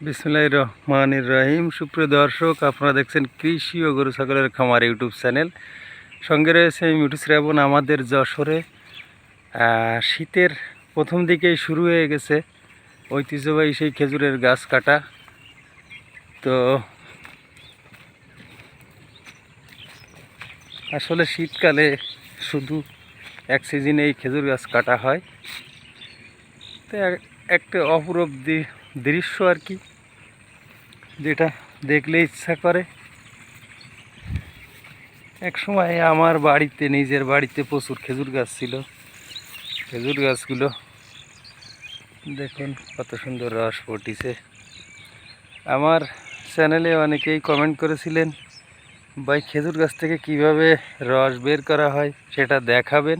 বিসমুল্লাহ রহমানির রহিম। সুপ্রিয় দর্শক, আপনারা দেখছেন কৃষি ও গরু ছাগলের খামার ইউটিউব চ্যানেল। সঙ্গে রয়েছে আমি মিঠু শ্রাবণ, আমাদের যশোরে। শীতের প্রথম দিকেই শুরু হয়ে গেছে। ঐতিহ্যবাহী সেই খেজুরের গাছ কাটা। তো আসলে শীতকালে শুধু এক সিজনে এই খেজুর গাছ কাটা হয়। তো এক- একটা অপূরব দৃশ্য আর কি। যেটা দেখলে ইচ্ছা করে। এক সময় আমার বাড়িতে, নিজের বাড়িতে প্রচুর খেজুর গাছ ছিল। খেজুর গাছগুলো দেখুন কত সুন্দর রস ফুটিছে। আমার চ্যানেলে অনেকেই কমেন্ট করেছিলেন, ভাই, খেজুর গাছ থেকে কীভাবে রস বের করা হয় সেটা দেখাবেন?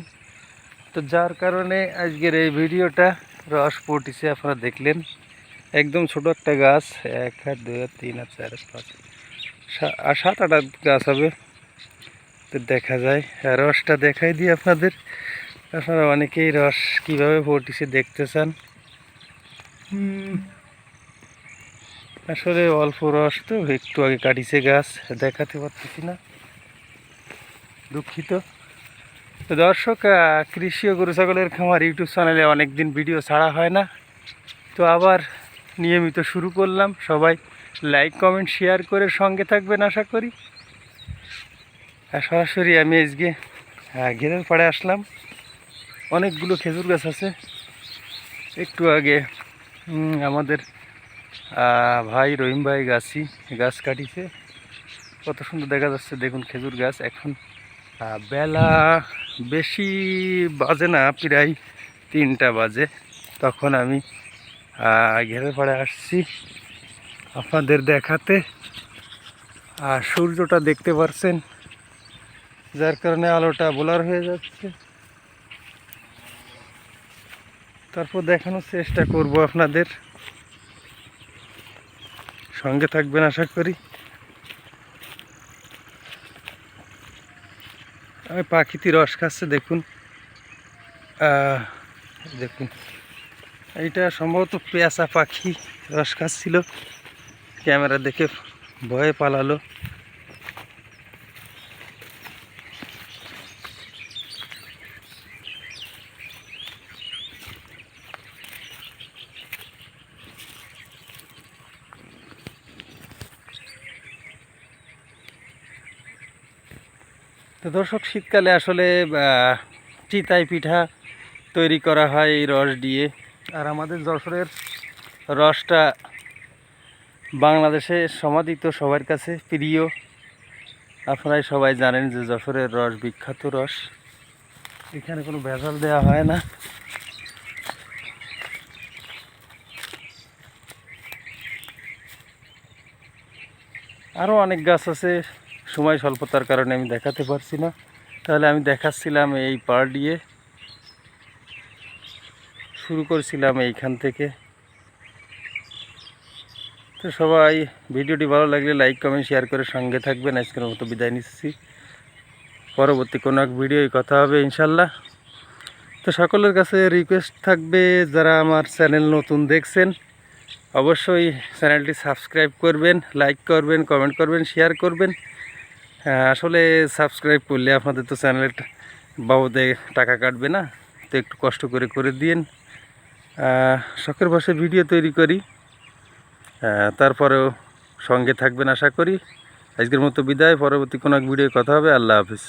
তো যার কারণে আজকের এই ভিডিওটা রস পটিছে আপনারা দেখলেন। একদম ছোট একটা গাছ, এক হাত দুই হাত তিন হাত চার হাত পাঁচ। আর সাত আট গাছ হবে। তো দেখা যায়। রসটা দেখাই দিই আপনাদের। আপনারা অনেকেই রস কীভাবে পটিছে দেখতে চান? আসলে অল্প রস তো, একটু আগে কাটিছে গাছ, দেখাতে পারতেছি না। দুঃখিত। দর্শক কৃষি ও গরু ছাগলের খামার ইউটিউব চ্যানেলে অনেক দিন ভিডিও ছাড়া হয় না। তো আবার নিয়মিত শুরু করলাম। সবাই লাইক কমেন্ট শেয়ার করে সঙ্গে থাকবেন আশা করি। আর সরাসরি আমি আজকে ঘেরের পাড়ে আসলাম। অনেকগুলো খেজুর গাছ আছে। একটু আগে আমাদের ভাই রহিম ভাই গাছি গাছ কাটিছে। কত সুন্দর দেখা যাচ্ছে, দেখুন খেজুর গাছ। এখন বেলা বেশি বাজে না, প্রায় তিনটা বাজে। তখন আমি ঘেরে পাড়ে আসছি আপনাদের দেখাতে। আর সূর্যটা দেখতে পারছেন, যার কারণে আলোটা বোলার হয়ে যাচ্ছে। তারপর দেখানোর চেষ্টা করব আপনাদের। সঙ্গে থাকবেন আশা করি। আমি পাখিটি রস খাচ্ছে, দেখুন। দেখুন। এইটা সম্ভবত পেয়াসা পাখি, রস খাচ্ছিল। ক্যামেরা দেখে ভয়ে পালালো। তো দর্শক, শীতকালে আসলে চিতাই পিঠা তৈরি করা হয় এই রস দিয়ে। আর আমাদের যশোরের রসটা বাংলাদেশে সমাদিত সবার কাছে প্রিয়। আপনারাই সবাই জানেন যে যশোরের রস, বিখ্যাত রস। এখানে কোনো ভেজাল দেওয়া হয় না। আরও অনেক গাছ আছে, সময় স্বল্পতার কারণে আমি দেখাতে পারছি না। তাহলে আমি দেখাচ্ছিলাম এই পার দিয়ে। শুরু করছিলাম এইখান থেকে। তো সবাই ভিডিওটি ভালো লাগলে লাইক কমেন্ট শেয়ার করে সঙ্গে থাকবেন। আজকের মতো বিদায় নিচ্ছি। পরবর্তী কোনো এক ভিডিও কথা হবে ইনশাল্লাহ। তো সকলের কাছে রিকোয়েস্ট থাকবে যারা আমার চ্যানেল নতুন দেখছেন অবশ্যই চ্যানেলটি সাবস্ক্রাইব করবেন লাইক করবেন কমেন্ট করবেন শেয়ার করবেন। হ্যাঁ, আসলে সাবস্ক্রাইব করলে আপনাদের তো চ্যানেলের বাবদে টাকা কাটবে না। তো একটু কষ্ট করে করে দিন শখের বসে ভিডিও তৈরি করি। তারপরেও সঙ্গে থাকবেন আশা করি। আজকের মতো বিদায়, পরবর্তী কোনো এক ভিডিও কথা হবে। আল্লাহ হাফিজ।